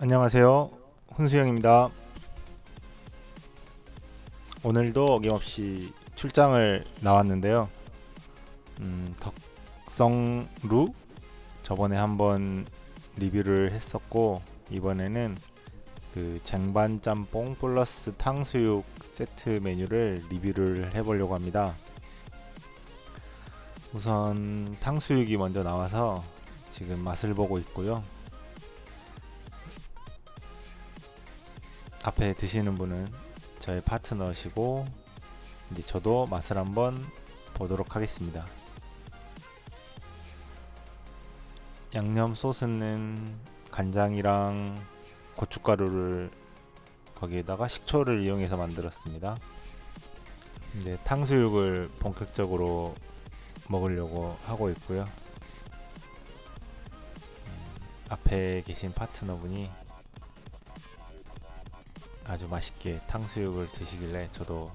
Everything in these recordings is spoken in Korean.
안녕하세요. 훈수영입니다. 오늘도 어김없이 출장을 나왔는데요. 음, 덕성루 저번에 한번 리뷰를 했었고 이번에는 그 쟁반 짬뽕 플러스 탕수육 세트 메뉴를 리뷰를 해보려고 합니다. 우선 탕수육이 먼저 나와서 지금 맛을 보고 있고요. 앞에 드시는 분은 저의 파트너시고 이제 저도 맛을 한번 보도록 하겠습니다. 양념 소스는 간장이랑 고춧가루를 거기에다가 식초를 이용해서 만들었습니다. 이제 탕수육을 본격적으로 먹으려고 하고 있고요. 음, 앞에 계신 파트너분이 아주 맛있게 탕수육을 드시길래 저도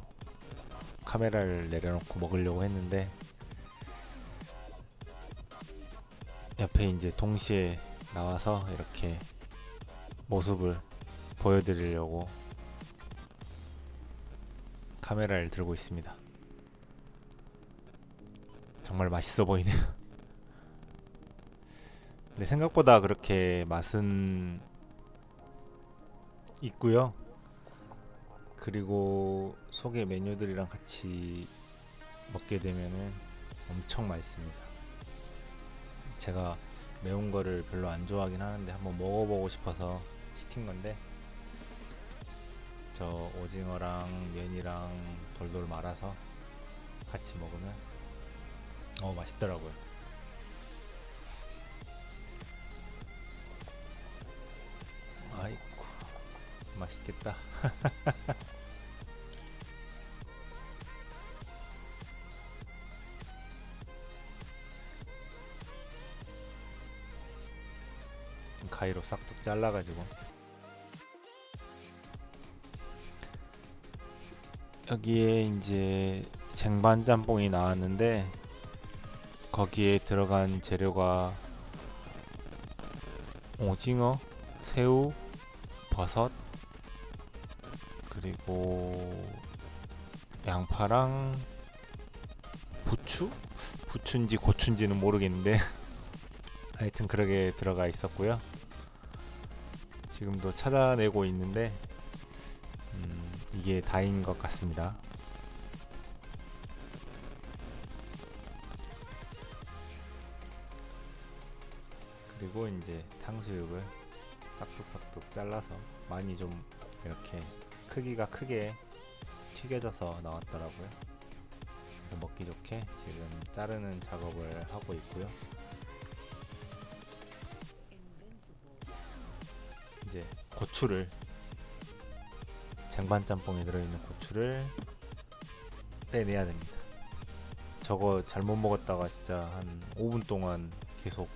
카메라를 내려놓고 먹으려고 했는데 옆에 이제 동시에 나와서 이렇게 모습을 보여드리려고 카메라를 들고 있습니다. 정말 맛있어 보이네요. 근데 생각보다 그렇게 맛은 있고요. 그리고 속의 메뉴들이랑 같이 먹게 되면은 엄청 맛있습니다. 제가 매운 거를 별로 안 좋아하긴 하는데 한번 먹어보고 싶어서 시킨 건데 저 오징어랑 면이랑 돌돌 말아서 같이 먹으면 어 맛있더라고요. 아이고 맛있겠다. 가위로 싹둑 잘라가지고 여기에 이제 쟁반 짬뽕이 나왔는데 거기에 들어간 재료가 오징어, 새우, 버섯 그리고 양파랑 부추? 부추인지 고추인지는 모르겠는데 하여튼 그렇게 들어가 있었고요. 지금도 찾아내고 있는데 음, 이게 다인 것 같습니다. 그리고 이제 탕수육을 싹둑싹둑 잘라서 많이 좀 이렇게 크기가 크게 튀겨져서 나왔더라고요. 그래서 먹기 좋게 지금 자르는 작업을 하고 있고요. 이제 고추를 쟁반 짬뽕에 들어있는 고추를 빼내야 됩니다. 저거 잘못 먹었다가 진짜 한 5분 동안 계속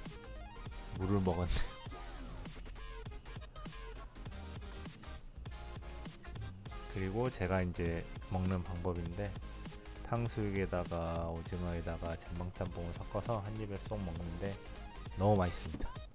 물을 먹었네. 그리고 제가 이제 먹는 방법인데 탕수육에다가 오징어에다가 쟁반 짬뽕을 섞어서 한 입에 쏙 먹는데 너무 맛있습니다. 네,